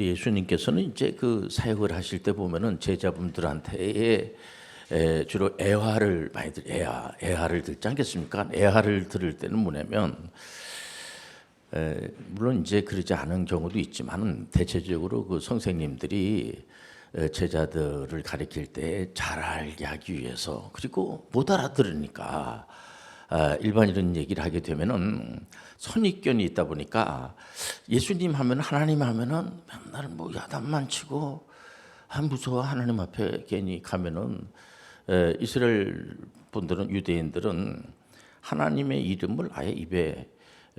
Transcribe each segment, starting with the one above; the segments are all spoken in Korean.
우리 예수님께서는 이제 그 사역을 하실 때 보면은 제자분들한테 에, 주로 애화를 많이 들 애화 애화를 듣지 않겠습니까? 애화를 들을 때는 뭐냐면 에, 물론 이제 그러지 않은 경우도 있지만은 대체적으로 그 선생님들이 에, 제자들을 가르칠 때잘 알게 하기 위해서 그리고 못 알아들으니까 아, 일반인은 얘기를 하게 되면은 선입견이 있다 보니까 예수님 하면 하나님 하면은 맨날 뭐 야단만 치고 아 무서워. 하나님 앞에 괜히 가면은 에, 이스라엘 분들은 유대인들은 하나님의 이름을 아예 입에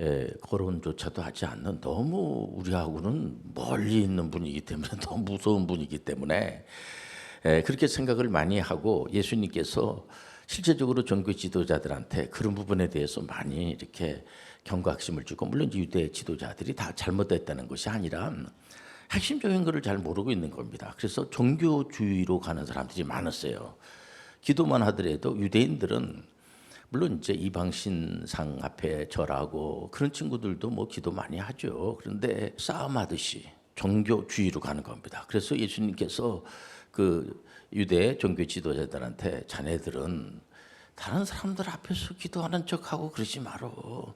에, 거론조차도 하지 않는 너무 우리하고는 멀리 있는 분이기 때문에 너무 무서운 분이기 때문에 에, 그렇게 생각을 많이 하고 예수님께서 실제적으로 종교 지도자들한테 그런 부분에 대해서 많이 이렇게 경각심을 주고 물론 유대 지도자들이 다 잘못됐다는 것이 아니라 핵심적인 것을 잘 모르고 있는 겁니다. 그래서 종교주의로 가는 사람들이 많았어요. 기도만 하더라도 유대인들은 물론 이제 이방신상 앞에 절하고 그런 친구들도 뭐 기도 많이 하죠. 그런데 싸움하듯이 종교주의로 가는 겁니다. 그래서 예수님께서 그 유대 종교 지도자들한테 자네들은 다른 사람들 앞에서 기도하는 척하고 그러지 말어.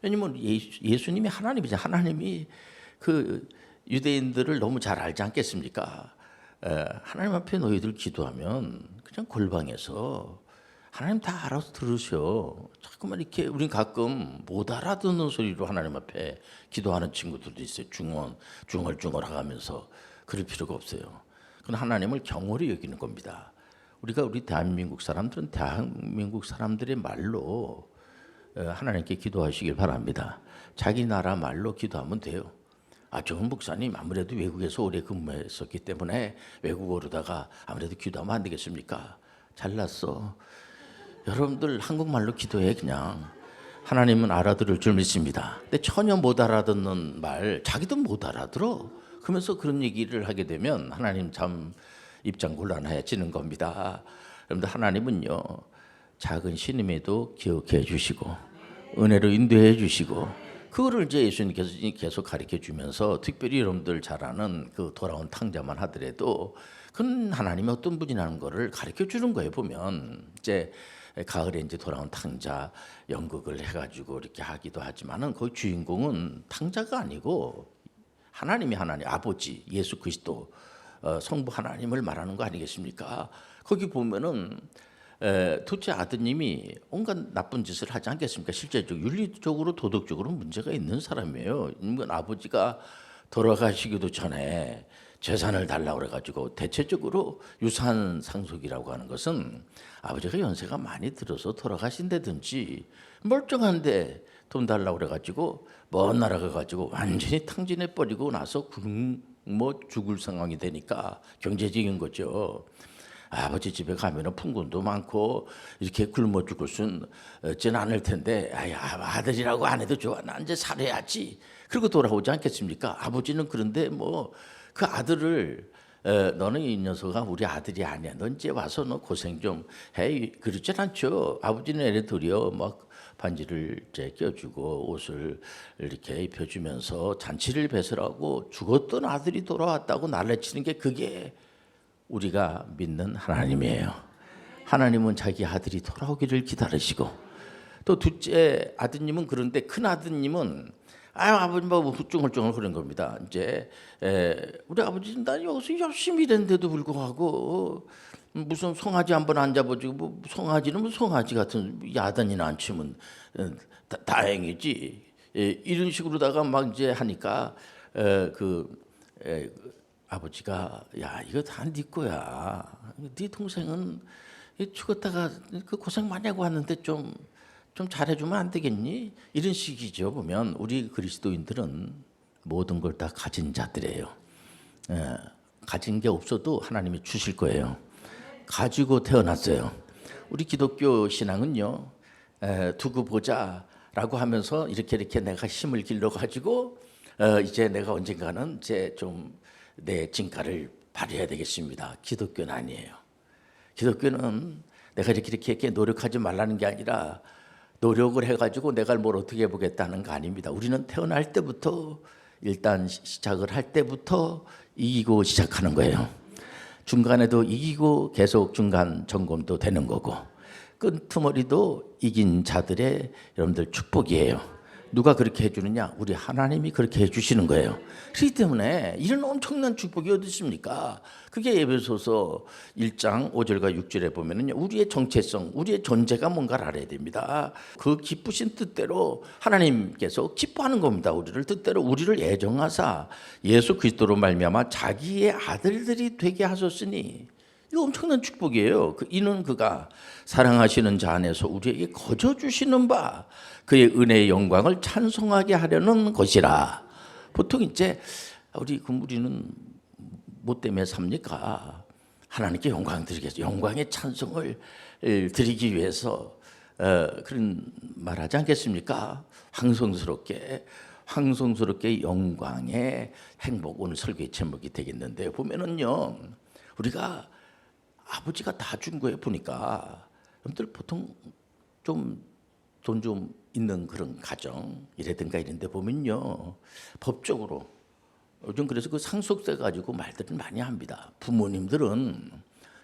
왜냐면 예수, 예수님이 하나님이죠. 하나님이 그 유대인들을 너무 잘 알지 않겠습니까? 에, 하나님 앞에 너희들 기도하면 그냥 골방에서 하나님 다 알아서 들으셔. 자꾸만 이렇게 우린 가끔 못 알아듣는 소리로 하나님 앞에 기도하는 친구들도 있어요. 중얼 중얼 중얼 하면서 그럴 필요가 없어요. 그건 하나님을 경홀히 여기는 겁니다. 우리가 우리 대한민국 사람들은 대한민국 사람들의 말로 어, 하나님께 기도하시길 바랍니다. 자기 나라 말로 기도하면 돼요. 아, 좋은 목사님 아무래도 외국에서 오래 근무했었기 때문에 외국어로다가 아무래도 기도하면 안 되겠습니까? 잘났어. 여러분들 한국말로 기도해 그냥. 하나님은 알아들을 줄 믿습니다. 근데 전혀 못 알아듣는 말 자기도 못 알아들어. 그러면서 그런 얘기를 하게 되면 하나님 참 입장 곤란해지는 겁니다. 여러분들 하나님은요 작은 신임에도 기억해 주시고 은혜로 인도해 주시고 그거를 이제 예수님께서 계속 가르쳐 주면서 특별히 여러분들 잘 아는 그 돌아온 탕자만 하더라도 그건 하나님이 어떤 분이라는 거를 가르쳐 주는 거예요 보면 이제 가을에 이제 돌아온 탕자 연극을 해가지고 이렇게 하기도 하지만은 그 주인공은 탕자가 아니고 하나님이 하나님 아버지 예수 그리스도 어, 성부 하나님을 말하는 거 아니겠습니까? 거기 보면은 에, 둘째 아드님이 온갖 나쁜 짓을 하지 않겠습니까? 실제적으로 윤리적으로 도덕적으로 문제가 있는 사람이에요. 이건 아버지가 돌아가시기도 전에 재산을 달라고 그래가지고 대체적으로 유산 상속이라고 하는 것은 아버지가 연세가 많이 들어서 돌아가신다든지 멀쩡한데 돈 달라고 그래가지고 먼 나라 가가지고 완전히 탕진해 버리고 나서 굶어 죽을 상황이 되니까 경제적인 거죠. 아버지 집에 가면은 풍군도 많고 이렇게 굶어 죽을 순 없진 않을 텐데 아야 아들이라고 안 해도 좋아. 난 이제 살아야지. 그리고 돌아오지 않겠습니까? 아버지는 그런데 뭐 그 아들을 에, 너는 이 녀석아 우리 아들이 아니야. 너 이제 와서 너 고생 좀 해. 그렇진 않죠. 아버지는 애를 들여 막 반지를 이제 껴주고 옷을 이렇게 입혀주면서 잔치를 배설하고 죽었던 아들이 돌아왔다고 난리치는 게 그게 우리가 믿는 하나님이에요. 하나님은 자기 아들이 돌아오기를 기다리시고 또 둘째 아드님은 그런데 큰 아드님은 아유 아버지 뭐 후중얼중얼 그런 겁니다. 이제 에, 우리 아버지는 나 여기서 열심히 일했는데도 불구하고 무슨 송아지 한번 안 잡아주고 뭐 송아지는 뭐 송아지 같은 야단이나 안 치면 어, 다, 다행이지. 에, 이런 식으로다가 막 이제 하니까 에, 그 에, 아버지가 야 이거 다 네 거야. 네 동생은 죽었다가 그 고생 많이 하고 왔는데 좀 좀 잘해주면 안 되겠니? 이런 식이죠. 보면 우리 그리스도인들은 모든 걸 다 가진 자들이에요. 예, 가진 게 없어도 하나님이 주실 거예요. 가지고 태어났어요. 우리 기독교 신앙은요, 에, 두고 보자라고 하면서 이렇게 이렇게 내가 힘을 길러 가지고 어, 이제 내가 언젠가는 이제 좀 내 진가를 발휘해야 되겠습니다. 기독교는 아니에요. 기독교는 내가 이렇게, 이렇게 노력하지 말라는 게 아니라 노력을 해가지고 내가 뭘 어떻게 해보겠다는 거 아닙니다. 우리는 태어날 때부터 일단 시- 시작을 할 때부터 이기고 시작하는 거예요. 중간에도 이기고 계속 중간 점검도 되는 거고 끈트머리도 이긴 자들의 여러분들 축복이에요. 누가 그렇게 해주느냐? 우리 하나님이 그렇게 해주시는 거예요. 그렇기 때문에 이런 엄청난 축복이 어디 있습니까? 그게 에베소서 1장 5절과 6절에 보면은요, 우리의 정체성, 우리의 존재가 뭔가를 알아야 됩니다. 그 기쁘신 뜻대로 하나님께서 기뻐하는 겁니다. 우리를 뜻대로 우리를 애정하사 예수 그리스도로 말미암아 자기의 아들들이 되게 하셨으니 이거 엄청난 축복이에요. 그 이는 그가 사랑하시는 자 안에서 우리에게 거저 주시는 바 그의 은혜의 영광을 찬송하게 하려는 것이라. 보통 이제 우리 그 우리는 뭐 때문에 삽니까? 하나님께 영광 드리겠죠. 영광의 찬송을 드리기 위해서 어, 그런 말하지 않겠습니까? 황송스럽게 황송스럽게 영광의 행복 오늘 설교의 제목이 되겠는데 보면은요 우리가 아버지가 다 준 거예요 보니까. 여러분들 보통 좀 돈좀 있는 그런 가정 이라든가 이런데 보면요. 법적으로 요즘 그래서 그 상속세 가지고 말들을 많이 합니다. 부모님들은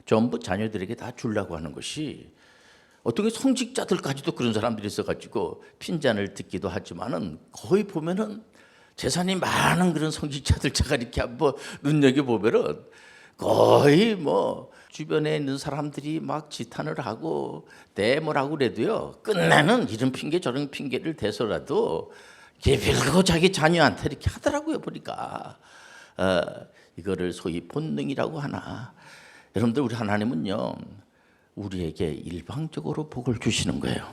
전부 자녀들에게 다 주려고 하는 것이 어떻게 성직자들까지도 그런 사람들이 있어가지고 핀잔을 듣기도 하지만은 거의 보면은 재산이 많은 그런 성직자들 제가 이렇게 한번 눈여겨 보면은 거의 뭐 주변에 있는 사람들이 막 지탄을 하고 대뭘 하고 그래도요 끝내는 이런 핑계 저런 핑계를 대서라도 개별고 자기 자녀한테 이렇게 하더라고요 보니까 어, 이거를 소위 본능이라고 하나 여러분들 우리 하나님은요 우리에게 일방적으로 복을 주시는 거예요.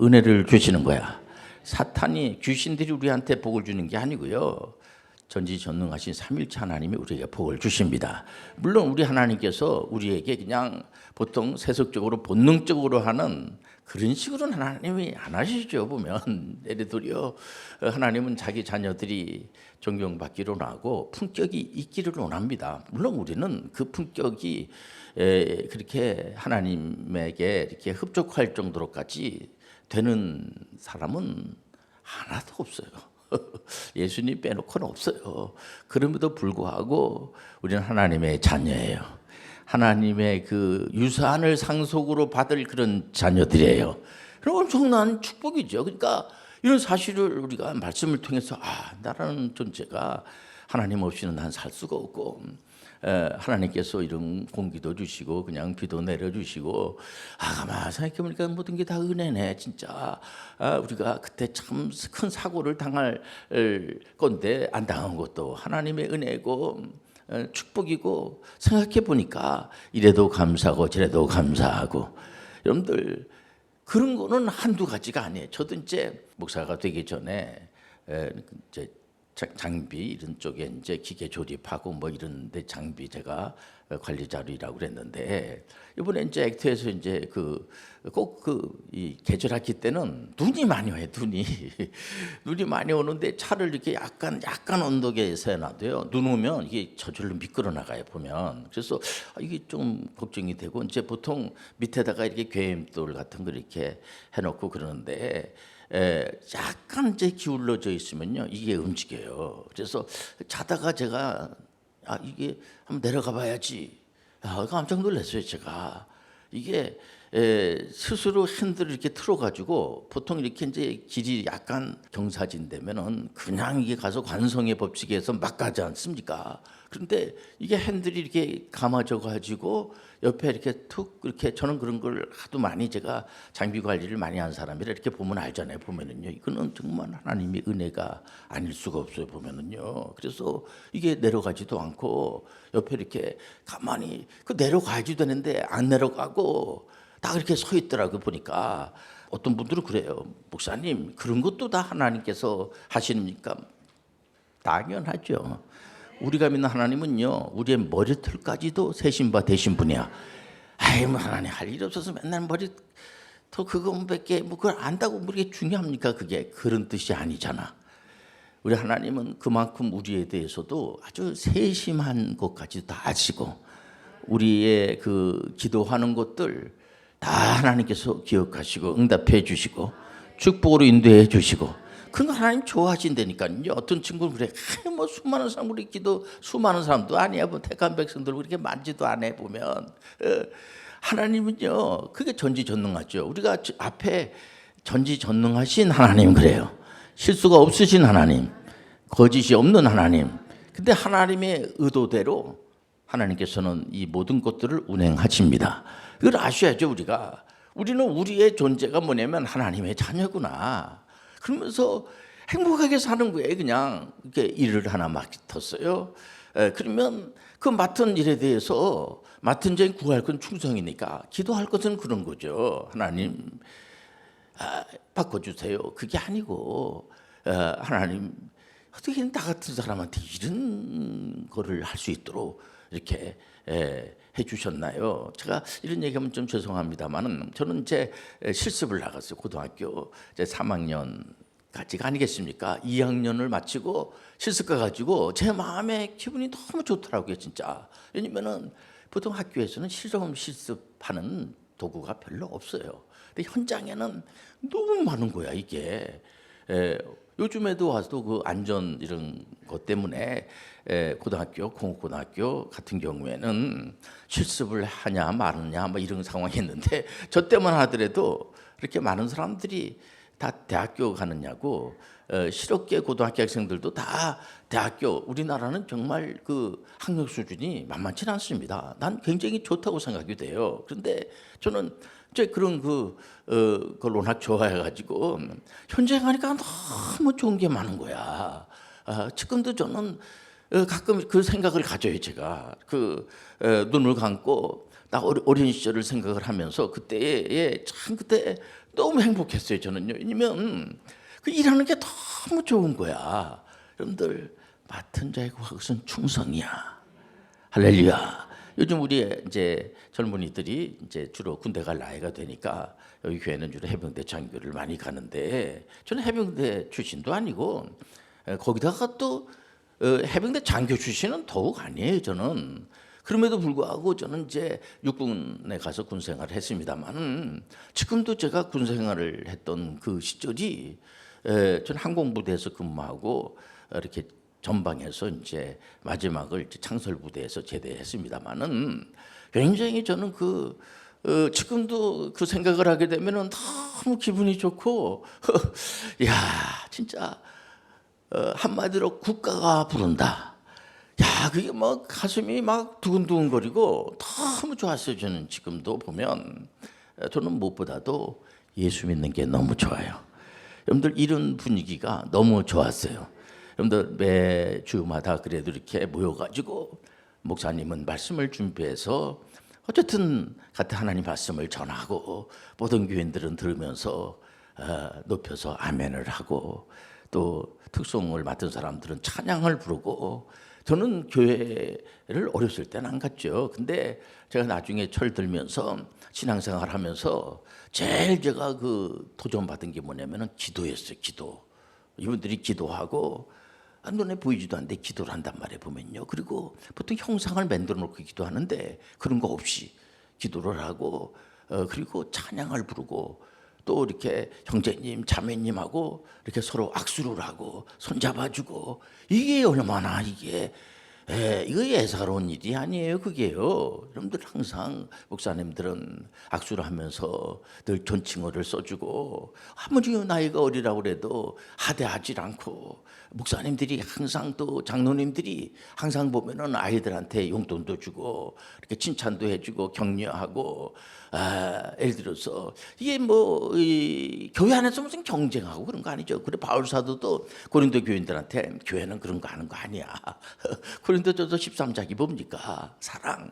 은혜를 주시는 거야. 사탄이 귀신들이 우리한테 복을 주는 게 아니고요. 전지전능하신 삼일체 하나님이 우리에게 복을 주십니다. 물론 우리 하나님께서 우리에게 그냥 보통 세속적으로 본능적으로 하는 그런 식으로는 하나님이 안 하시죠 보면 예를 들어 하나님은 자기 자녀들이 존경받기로 하고 품격이 있기를 원합니다. 물론 우리는 그 품격이 에, 그렇게 하나님에게 이렇게 흡족할 정도로까지 되는 사람은 하나도 없어요. 예수님 빼놓고는 없어요. 그럼에도 불구하고 우리는 하나님의 자녀예요. 하나님의 그 유산을 상속으로 받을 그런 자녀들이에요. 그럼 엄청난 축복이죠. 그러니까 이런 사실을 우리가 말씀을 통해서 아 나라는 존재가 하나님 없이는 난 살 수가 없고 에, 하나님께서 이런 공기도 주시고 그냥 비도 내려주시고 아 가만 생각해 보니까 모든 게 다 은혜네 진짜 아, 우리가 그때 참 큰 사고를 당할 건데 안 당한 것도 하나님의 은혜고 어, 축복이고 생각해 보니까 이래도 감사하고 저래도 감사하고 여러분들 그런 거는 한두 가지가 아니에요. 저도 이제 목사가 되기 전에 에, 이제 자- 장비 이런 쪽에 이제 기계 조립하고 뭐 이런 데 장비 제가 관리자로 일하고 그랬는데 이번에 이제 액트에서 이제 그 꼭 그 이 계절학기 때는 눈이 많이 와요 눈이. 눈이 많이 오는데 차를 이렇게 약간 약간 언덕에서 해놔도요. 눈 오면 이게 저절로 미끄러 나가요 보면. 그래서 아, 이게 좀 걱정이 되고 이제 보통 밑에다가 이렇게 괴임돌 같은 거 이렇게 해놓고 그러는데 에, 약간 이제 기울어져 있으면요 이게 움직여요. 그래서 자다가 제가 아 이게 한번 내려가 봐야지. 아, 깜짝 놀랐어요 제가 이게 에, 스스로 핸들을 이렇게 틀어가지고 보통 이렇게 이제 길이 약간 경사진 되면은 그냥 이게 가서 관성의 법칙에 서 막 가지 않습니까? 그런데 이게 핸들이 이렇게 감아져 가지고 옆에 이렇게 툭 이렇게 저는 그런 걸 하도 많이 제가 장비 관리를 많이 한 사람이라 이렇게 보면 알잖아요. 보면은요. 이거는 정말 하나님의 은혜가 아닐 수가 없어요. 보면은요. 그래서 이게 내려가지도 않고 옆에 이렇게 가만히 그 내려가야지 되는데 안 내려가고 다 그렇게 서 있더라고 보니까 어떤 분들은 그래요. 목사님 그런 것도 다 하나님께서 하시니까 당연하죠. 우리가 믿는 하나님은요, 우리의 머리털까지도 세신 바 되신 분이야. 아이, 뭐 하나님 할 일 없어서 맨날 머리 더 그거밖에 뭐 그걸 안다고 뭐 이게 중요합니까? 그게 그런 뜻이 아니잖아. 우리 하나님은 그만큼 우리에 대해서도 아주 세심한 것까지 다 아시고 우리의 그 기도하는 것들 다 하나님께서 기억하시고 응답해 주시고 축복으로 인도해 주시고 그건 하나님 좋아하신다니까요. 어떤 친구는 그래, 뭐 수많은 사람 우리 기도 수많은 사람도 아니야, 뭐 택한 백성들 그렇게 많지도 않아 보면 어, 하나님은요, 그게 전지전능하죠. 우리가 저- 앞에 전지전능하신 하나님 그래요. 실수가 없으신 하나님, 거짓이 없는 하나님. 근데 하나님의 의도대로 하나님께서는 이 모든 것들을 운행하십니다. 이걸 아셔야죠, 우리가. 우리는 우리의 존재가 뭐냐면 하나님의 자녀구나. 그러면서 행복하게 사는 거예요. 그냥 이렇게 일을 하나 맡았어요. 에, 그러면 그 맡은 일에 대해서 맡은 자인 구할 건 충성이니까 기도할 것은 그런 거죠. 하나님 아, 바꿔주세요. 그게 아니고 어, 하나님 어떻게 나 같은 사람한테 이런 거를 할 수 있도록 이렇게 에, 해주셨나요? 제가 이런 얘기하면 좀 죄송합니다만은 저는 이제 에, 실습을 나갔어요. 고등학교 이제 3학년까지가 아니겠습니까? 2학년을 마치고 실습 가 가지고 제 마음에 기분이 너무 좋더라고요, 진짜. 왜냐면은 보통 학교에서는 실험 실습하는 도구가 별로 없어요. 근데 현장에는 너무 많은 거야 이게. 에, 요즘에도 와서 그 안전 이런 것 때문에 에, 고등학교, 공업고등학교 같은 경우에는 실습을 하냐 말느냐 뭐 이런 상황이 있는데 저 때만 하더라도 이렇게 많은 사람들이 다 대학교 가느냐고 어, 실업계 고등학교 학생들도 다 대학교 우리나라는 정말 그 학력 수준이 만만치 는 않습니다. 난 굉장히 좋다고 생각이 돼요. 그런데 저는 이제 그런 그, 어, 그 논학 좋아해가지고 현재 가니까 너무 좋은 게 많은 거야. 아, 지금도 저는 어, 가끔 그 생각을 가져요 제가 그 어, 눈을 감고 나 어린 시절을 생각을 하면서 그때에 참 그때 너무 행복했어요 저는요 왜냐면 그 일하는 게 너무 좋은 거야 여러분들 맡은 자의 그것은 충성이야 할렐루야. 요즘 우리 이제 젊은이들이 이제 주로 군대 갈 나이가 되니까 여기 교회는 주로 해병대 장교를 많이 가는데 저는 해병대 출신도 아니고 에, 거기다가 또 어, 해병대 장교 출신은 더욱 아니에요 저는. 그럼에도 불구하고 저는 이제 육군에 가서 군 생활을 했습니다만 지금도 제가 군 생활을 했던 그 시절이 에, 저는 항공부대에서 근무하고 이렇게 전방에서 이제 마지막을 이제 창설 부대에서 제대했습니다만은 굉장히 저는 그 어, 지금도 그 생각을 하게 되면은 너무 기분이 좋고 야 진짜 어, 한마디로 국가가 부른다. 야 그게 뭐 가슴이 막 두근두근거리고 너무 좋았어요. 저는 지금도 보면 어, 저는 무엇보다도 예수 믿는 게 너무 좋아요. 여러분들 이런 분위기가 너무 좋았어요. 여러분들 매 주마다 그래도 이렇게 모여가지고 목사님은 말씀을 준비해서 어쨌든 같은 하나님 말씀을 전하고 모든 교인들은 들으면서 어, 높여서 아멘을 하고 또 특송을 맡은 사람들은 찬양을 부르고 저는 교회를 어렸을 때는 안 갔죠. 근데 제가 나중에 철 들면서 신앙생활 하면서 제일 제가 그 도전 받은 게 뭐냐면은 기도였어요. 기도. 이분들이 기도하고 아, 눈에 보이지도 않는데 기도를 한단 말이에요 보면요. 그리고 보통 형상을 만들어 놓고 기도하는데 그런 거 없이 기도를 하고 어, 그리고 찬양을 부르고 또 이렇게 형제님 자매님하고 이렇게 서로 악수를 하고 손잡아주고 이게 얼마나 이게 에, 이거 예사로운 일이 아니에요 그게요 여러분들 항상 목사님들은 악수를 하면서 늘 존칭어를 써주고 아무리 나이가 어리라고 그래도 하대하지 않고 목사님들이 항상 또 장로님들이 항상 보면은 아이들한테 용돈도 주고 이렇게 칭찬도 해주고 격려하고 아, 예를 들어서 이게 뭐 이, 교회 안에서 무슨 경쟁하고 그런 거 아니죠. 그래 바울 사도도 고린도 교인들한테 교회는 그런 거 하는 거 아니야. 고린도전서 13장이 뭡니까? 사랑.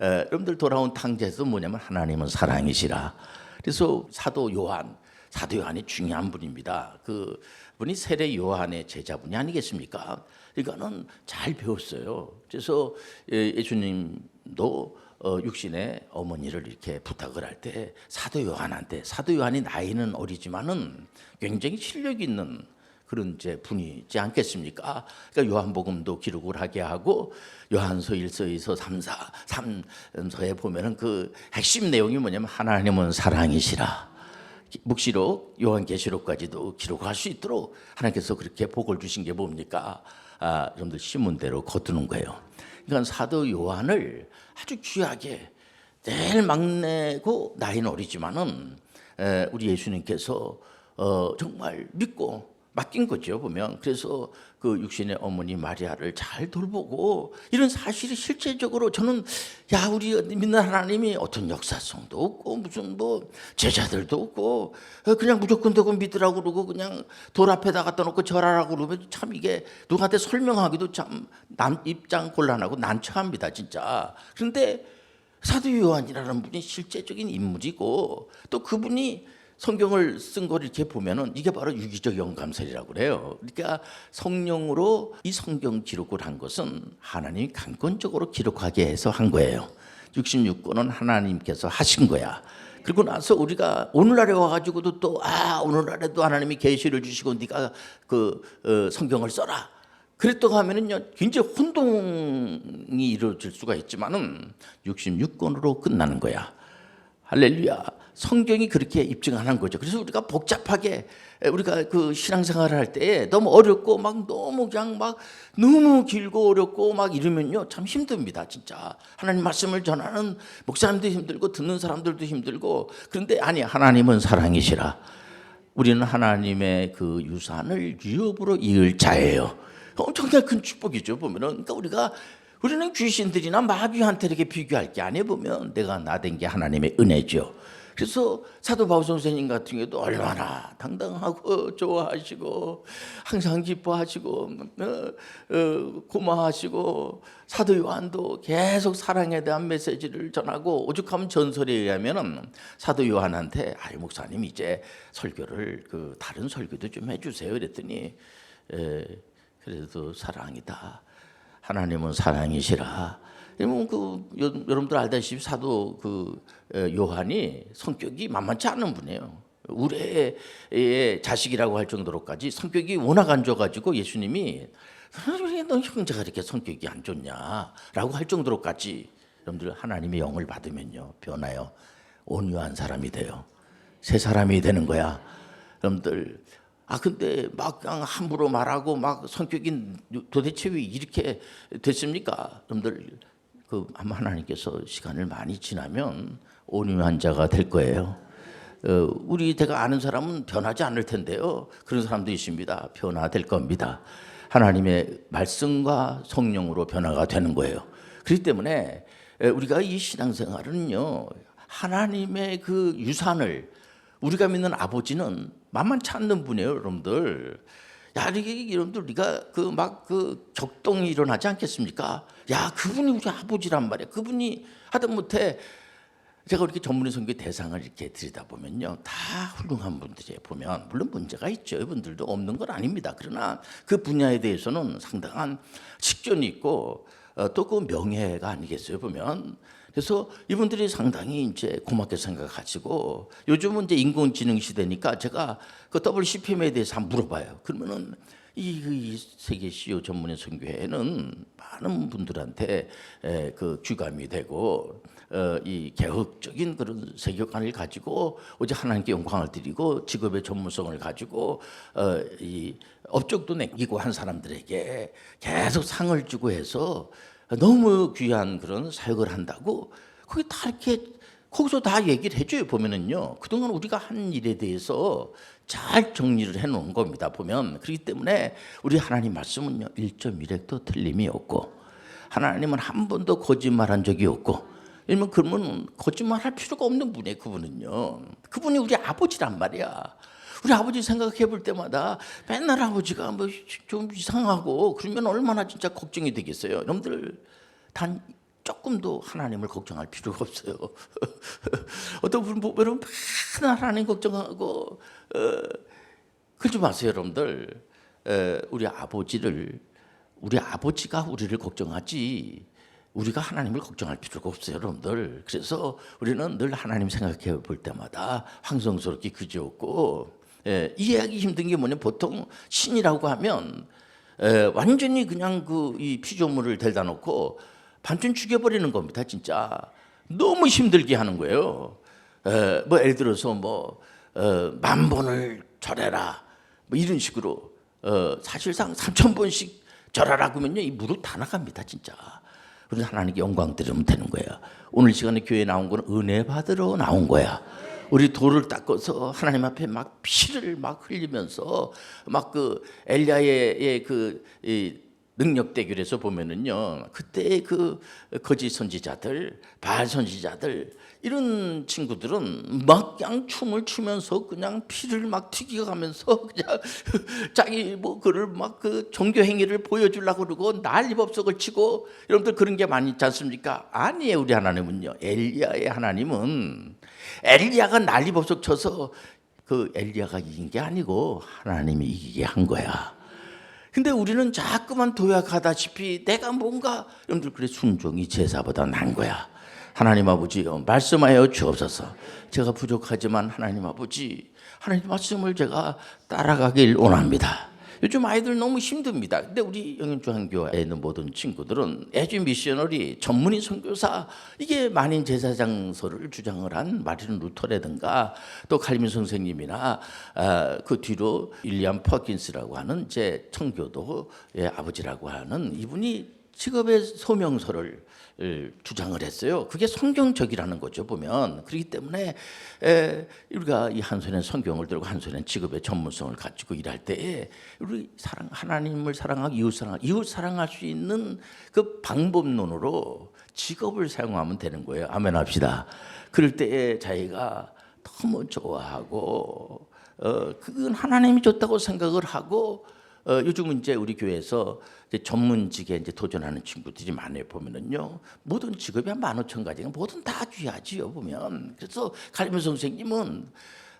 에, 여러분들 돌아온 탕제에서 뭐냐면 하나님은 사랑이시라. 그래서 사도 요한, 사도 요한이 중요한 분입니다. 그 분이 세례 요한의 제자분이 아니겠습니까? 그러니까는 잘 배웠어요. 그래서 예, 예수님도 어, 육신의 어머니를 이렇게 부탁을 할 때 사도 요한한테 사도 요한이 나이는 어리지만은 굉장히 실력 있는 그런 이제 분이지 않겠습니까? 그러니까 요한복음도 기록을 하게 하고 요한서 1서 2서 3사 3서에 보면은 그 핵심 내용이 뭐냐면 하나님은 사랑이시라. 묵시록 요한계시록까지도 기록할 수 있도록 하나님께서 그렇게 복을 주신 게 뭡니까? 아, 여러분들 신문대로 거두는 거예요. 그러니까 사도 요한을 아주 귀하게 제일 막내고 나이는 어리지만은 에, 우리 예수님께서 어, 정말 믿고 맡긴 거죠 보면. 그래서 그 육신의 어머니 마리아를 잘 돌보고 이런 사실이 실제적으로 저는 야 우리 믿는 하나님이 어떤 역사성도 없고 무슨 뭐 제자들도 없고 어, 그냥 무조건 되고 믿으라고 그러고 그냥 돌 앞에다 갖다 놓고 절하라고 그러면 참 이게 누구한테 설명하기도 참난 입장 곤란하고 난처합니다 진짜. 그런데 사도 요한이라는 분이 실제적인 인물이고 또 그분이 성경을 쓴 걸 이렇게 보면은 이게 바로 유기적 영감설이라고 그래요. 그러니까 성령으로 이 성경 기록을 한 것은 하나님이 강권적으로 기록하게 해서 한 거예요. 66권은 하나님께서 하신 거야. 그리고 나서 우리가 오늘날에 와가지고도 또 아 오늘날에도 하나님이 계시를 주시고 네가 그 어, 성경을 써라. 그랬다고 하면은요 굉장히 혼동이 이루어질 수가 있지만은 66권으로 끝나는 거야. 할렐루야. 성경이 그렇게 입증하는 거죠. 그래서 우리가 복잡하게 우리가 그 신앙생활을 할 때 너무 어렵고 막 너무 그냥 막 너무 길고 어렵고 막 이러면요 참 힘듭니다. 진짜 하나님 말씀을 전하는 목사님도 힘들고 듣는 사람들도 힘들고 그런데 아니 하나님은 사랑이시라. 우리는 하나님의 그 유산을 유업으로 이을 자예요. 엄청나게 큰 축복이죠. 보면은 그러니까 우리가 우리는 귀신들이나 마귀한테 이렇게 비교할 게 아니에요. 보면 내가 나된 게 하나님의 은혜죠. 그래서 사도 바울 선생님 같은 경우도 얼마나 당당하고 좋아하시고 항상 기뻐하시고 어, 어, 고마하시고 사도 요한도 계속 사랑에 대한 메시지를 전하고 오죽하면 전설에 의하면은 사도 요한한테 아이 목사님 이제 설교를 그 다른 설교도 좀 해주세요. 그랬더니 에, 그래도 사랑이다. 하나님은 사랑이시라. 그러면 그 여- 여러분들 알다시피 사도 그 에, 요한이 성격이 만만치 않은 분이에요. 우레의 자식이라고 할 정도로까지 성격이 워낙 안 좋아가지고 예수님이 왜너 형제가 이렇게 성격이 안 좋냐라고 할 정도로까지 여러분들 하나님의 영을 받으면요 변화요 온유한 사람이 돼요. 새 사람이 되는 거야. 여러분들 아 근데 막 함부로 말하고 막 성격이 도대체 왜 이렇게 됐습니까? 여러분들 그 하나님께서 시간을 많이 지나면 온유한 자가 될 거예요. 어, 우리 제가 아는 사람은 변하지 않을 텐데요. 그런 사람도 있습니다. 변화될 겁니다. 하나님의 말씀과 성령으로 변화가 되는 거예요. 그렇기 때문에 에, 우리가 이 신앙생활은요. 하나님의 그 유산을 우리가 믿는 아버지는 만만치 않는 분이에요, 여러분들. 야, 이게 여러분들 우리가 그 막 그 격동이 일어나지 않겠습니까? 야, 그분이 우리 아버지란 말이야. 그분이 하다 못해 제가 이렇게 전문의 선교 대상을 이렇게 들이다 보면요, 다 훌륭한 분들이 보면 물론 문제가 있죠. 이분들도 없는 건 아닙니다. 그러나 그 분야에 대해서는 상당한 식견이 있고 어, 또그 명예가 아니겠어요. 보면 그래서 이분들이 상당히 이제 고맙게 생각하시고 요즘은 이제 인공지능 시대니까 제가 그 WCPM에 대해서 한번 물어봐요. 그러면은 이, 그이 세계 CEO 전문의 선교회는 많은 분들한테 에, 그 귀감이 되고 어, 이 개혁적인 그런 세계관을 가지고 오직 하나님께 영광을 드리고 직업의 전문성을 가지고 어, 이 업적도 남기고 한 사람들에게 계속 상을 주고 해서 너무 귀한 그런 사역을 한다고 거기 다 이렇게 거기서 다 얘기를 해줘요 보면은요. 그동안 우리가 한 일에 대해서 잘 정리를 해놓은 겁니다 보면. 그렇기 때문에 우리 하나님 말씀은요 1.1핵도 틀림이 없고 하나님은 한 번도 거짓말한 적이 없고 그러면 거짓말할 필요가 없는 분이에요 그분은요. 그분이 우리 아버지란 말이야 우리 아버지 생각해 볼 때마다 맨날 아버지가 뭐 좀 이상하고 그러면 얼마나 진짜 걱정이 되겠어요. 여러분들 단 조금도 하나님을 걱정할 필요가 없어요. 어떤 분 보면 맨날 하나님 걱정하고 어, 그러지 마세요, 여러분들. 에, 우리 아버지를 우리 아버지가 우리를 걱정하지 우리가 하나님을 걱정할 필요가 없어요, 여러분들. 그래서 우리는 늘 하나님 생각해 볼 때마다 황성스럽게 그지없고 예, 이해하기 힘든 게 뭐냐 보통 신이라고 하면 에, 완전히 그냥 그 이 피조물을 데려다 놓고 반쯤 죽여버리는 겁니다, 진짜. 너무 힘들게 하는 거예요. 에, 뭐 예를 들어서 뭐 어, 만 번을 절해라 뭐 이런 식으로 어, 사실상 삼천 번씩 절하라 그러면요 이 무릎 다 나갑니다 진짜. 그래서 하나님께 영광 드리면 되는 거예요. 오늘 시간에 교회 나온 건 은혜 받으러 나온 거야. 우리 돌을 닦아서 하나님 앞에 막 피를 막 흘리면서 막 그 엘리야의 그이 능력 대결에서 보면은요 그때 그 거짓 선지자들 바알 선지자들 이런 친구들은 막 그냥 춤을 추면서 그냥 피를 막 튀겨가면서 그냥 자기 뭐 그를 막 그 종교 행위를 보여주려고 그러고 난리법석을 치고 여러분들 그런 게 많이 있지 않습니까? 아니에요 우리 하나님은요 엘리야의 하나님은 엘리야가 난리법석 쳐서 그 엘리야가 이긴 게 아니고 하나님이 이기게 한 거야. 근데 우리는 자꾸만 도약하다시피 내가 뭔가 여러분들 그래 순종이 제사보다 난 거야. 하나님 아버지요 말씀하여 주옵소서. 제가 부족하지만 하나님 아버지 하나님 말씀을 제가 따라가길 원합니다. 요즘 아이들 너무 힘듭니다. 근데 우리 영현중앙교회에 있는 모든 친구들은 에듀 미셔너리 전문의 선교사 이게 만인 제사장소를 주장을 한 마틴 루터라든가 또 칼빈 선생님이나 아, 그 뒤로 윌리엄 퍼킨스라고 하는 제 청교도의 아버지라고 하는 이분이 직업의 소명서를 주장을 했어요. 그게 성경적이라는 거죠 보면 그렇기 때문에 에, 우리가 이 한 손에 성경을 들고 한 손에 직업의 전문성을 가지고 일할 때에 우리 사랑 하나님을 사랑하고 이웃 사랑 이웃 사랑할 수 있는 그 방법론으로 직업을 사용하면 되는 거예요. 아멘 합시다. 그럴 때에 자기가 너무 좋아하고 어, 그건 하나님이 줬다고 생각을 하고 어, 요즘은 이제 우리 교회에서 이제 전문직에 이제 도전하는 친구들이 많아요 보면은요. 모든 직업이 한 만 오천 가지가 뭐든 다 귀하지요 보면. 그래서 갈면 선생님은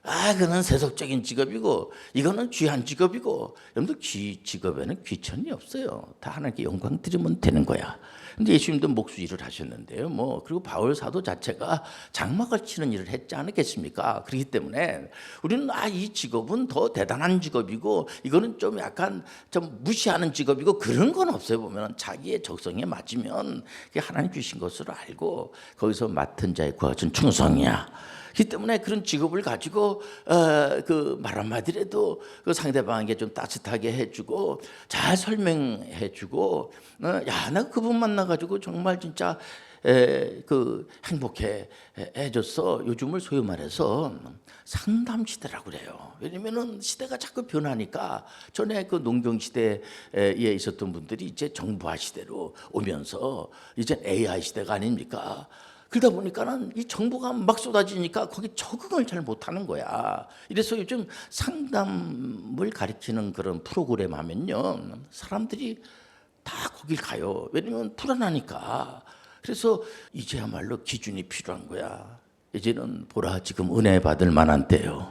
아 그는 세속적인 직업이고 이거는 귀한 직업이고. 여러분들 귀 직업에는 귀천이 없어요. 다 하나님께 영광 드리면 되는 거야 근데 예수님도 목수 일을 하셨는데요. 뭐 그리고 바울 사도 자체가 장막을 치는 일을 했지 않았겠습니까? 그렇기 때문에 우리는 아 이 직업은 더 대단한 직업이고 이거는 좀 약간 좀 무시하는 직업이고 그런 건 없어요. 보면 자기의 적성에 맞으면 하나님 주신 것으로 알고 거기서 맡은 자의 구하준 충성이야 그렇기 때문에 그런 직업을 가지고 어, 그말 한마디라도 그 상대방에게 좀 따뜻하게 해주고 잘 설명해주고 어, 야나 그분 만나가지고 정말 진짜 에, 그 행복해 해줬어. 요즘을 소위 말해서 상담 시대라고 그래요. 왜냐면은 시대가 자꾸 변하니까 전에 그 농경 시대에 있었던 분들이 이제 정보화 시대로 오면서 이제 AI 시대가 아닙니까? 그러다 보니까는 이 정보가 막 쏟아지니까 거기 적응을 잘 못하는 거야. 이래서 요즘 상담을 가르치는 그런 프로그램 하면요. 사람들이 다 거길 가요. 왜냐면 불안하니까. 그래서 이제야말로 기준이 필요한 거야. 이제는 보라 지금 은혜 받을 만한 때요.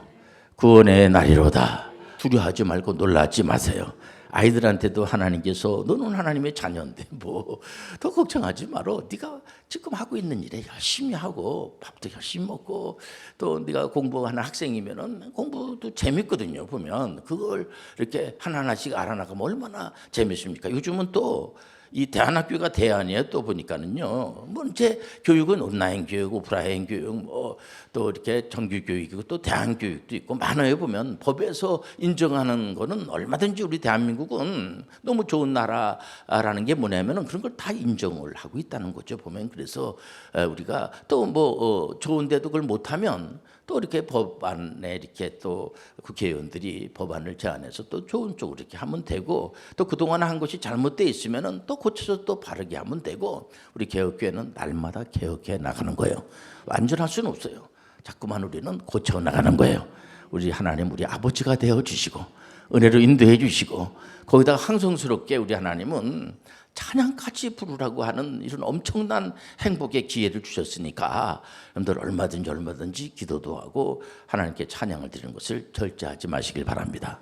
구원의 날이로다. 두려워하지 말고 놀라지 마세요. 아이들한테도 하나님께서 너는 하나님의 자녀인데 뭐 더 걱정하지 말어. 네가 지금 하고 있는 일에 열심히 하고 밥도 열심히 먹고 또 네가 공부하는 학생이면은 공부도 재밌거든요. 보면 그걸 이렇게 하나하나씩 알아나가면 얼마나 재밌습니까? 요즘은 또 이 대안학교가 대안이에요. 또 보니까는요. 뭐 이제 교육은 온라인 교육, 오프라인 교육, 뭐 또 이렇게 정규 교육이고 또 대안 교육도 있고 많아요. 보면 법에서 인정하는 거는 얼마든지 우리 대한민국은 너무 좋은 나라라는 게 뭐냐면은 그런 걸 다 인정을 하고 있다는 거죠. 보면 그래서 우리가 또 뭐 좋은데도 그걸 못하면 또 이렇게 법안에 이렇게 또 국회의원들이 법안을 제안해서 또 좋은 쪽으로 이렇게 하면 되고 또 그동안 한 것이 잘못돼 있으면은 또 고쳐서 또 바르게 하면 되고 우리 개혁교회는 날마다 개혁해 나가는 거예요. 완전할 수는 없어요. 자꾸만 우리는 고쳐 나가는 거예요. 우리 하나님 우리 아버지가 되어 주시고 은혜로 인도해 주시고 거기다가 항성스럽게 우리 하나님은 찬양까지 부르라고 하는 이런 엄청난 행복의 기회를 주셨으니까 여러분들 얼마든지 얼마든지 기도도 하고 하나님께 찬양을 드리는 것을 절제하지 마시길 바랍니다.